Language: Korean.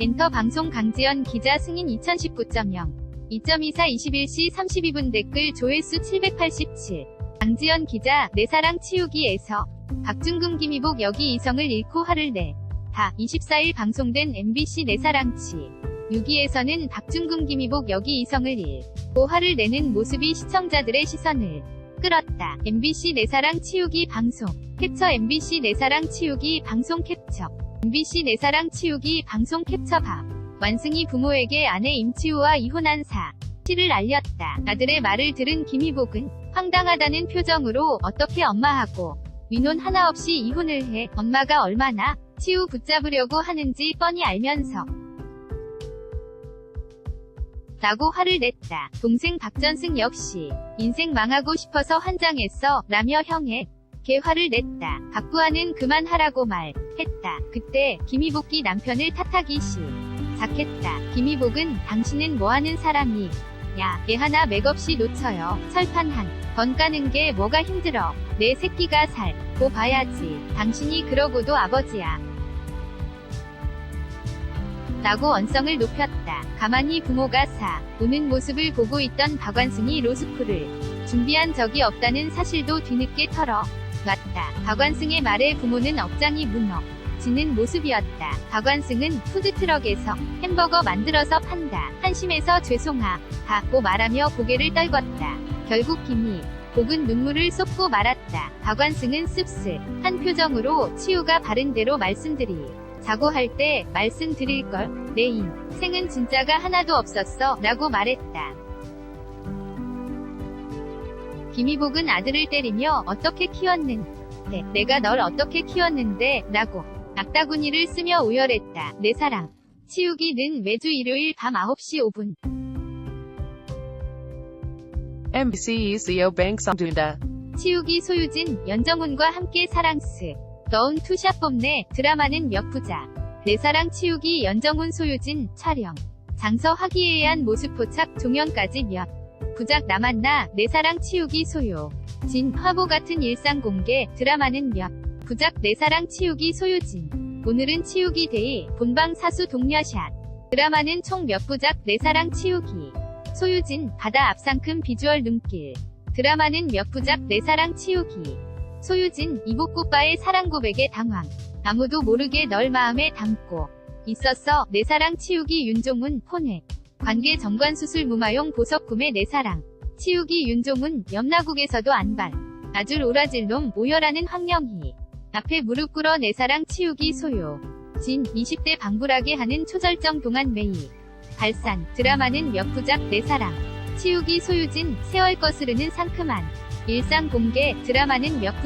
엔터 방송 강지연 기자 승인 2019.0 2.24 21시 32분 댓글 조회수 787 강지연 기자 내 사랑 치우기에서 박준금 김희복 여기 이성을 잃고 화를 내. 다 24일 방송된 MBC 내 사랑치 6위에서는 박준금 김희복 여기 이성을 잃고 화를 내는 모습이 시청자들의 시선을 끌었다. MBC 내 사랑 치우기 방송 캡처 MBC 내 사랑 치우기 방송 캡처 MBC 내 사랑 치우기 방송 캡처 밥 완승이 부모에게 아내 임치우와 이혼한 사 실을 알렸다. 아들의 말을 들은 김희복은 황당하다는 표정으로 어떻게 엄마하고 위논 하나 없이 이혼을 해 엄마가 얼마나 치우 붙잡으려고 하는지 뻔히 알면서 라고 화를 냈다. 동생 박전승 역시 인생 망하고 싶어서 환장했어 라며 형 에개 화를 냈다. 박부하는 그만하라고 말했다. 그때 김희복이 남편을 탓하기 시작했다. 김희복은 당신은 뭐하는 사람이 야, 얘 하나 맥없이 놓쳐요. 철판 한 번 까는 게 뭐가 힘들어. 내 새끼가 살고 봐야지. 당신이 그러고도 아버지야. 라고 언성을 높였다. 가만히 부모가 사 오는 모습을 보고 있던 박완승이 로스쿨을 준비한 적이 없다는 사실도 뒤늦게 털어 놨다. 박완승의 말에 부모는 억장이 무너 지는 모습이었다. 박완승은 푸드트럭에서 햄버거 만들어서 판다. 한심해서 죄송하 다고 말하며 고개를 떨궜다. 결국 김이 복은 눈물을 쏟고 말았다. 박완승은 씁쓸한 표정으로 치우가 바른 대로 말씀드리. 자고 할 때 말씀드릴 걸. 내 인생은 진짜가 하나도 없었어. 라고 말했다. 김희복은 아들을 때리며 어떻게 키웠는데, 내가 널 어떻게 키웠는데, 라고 악다구니를 쓰며 오열했다. 내 사랑. 치우기는 매주 일요일 밤 9시 5분. MBC ECO Bank Samduda. 치우기 소유진, 연정훈과 함께 사랑스. 넣은 투샷 뽐내 드라마는 몇 부자. 내 사랑 치우기 연정훈 소유진 촬영. 장서 화기애애한 모습 포착 종영까지 몇 부작 남았나 내 사랑 치우기 소요. 진 화보 같은 일상 공개 드라마는 몇 부작 내 사랑 치우기 소유진. 오늘은 치우기 데이 본방 사수 동녀샷. 드라마는 총 몇 부작 내 사랑 치우기. 소유진 바다 앞상큼 비주얼 눈길. 드라마는 몇 부작 내 사랑 치우기. 소유진 이복고빠의 사랑 고백에 당황. 아무도 모르게 널 마음에 담고 있었어. 내 사랑 치우기 윤종훈 폰회. 관계 정관 수술 무마용 보석 구매 내 사랑. 치우기 윤종훈 염라국에서도 안발. 아줄 오라질 놈 오열하는 황영희. 앞에 무릎 꿇어 내 사랑 치우기 소요. 진 20대 방불하게 하는 초절정 동안 메이. 발산 드라마는 몇 부작 내 사랑. 치우기 소유진 세월 거스르는 상큼한 일상 공개 드라마는 몇 부.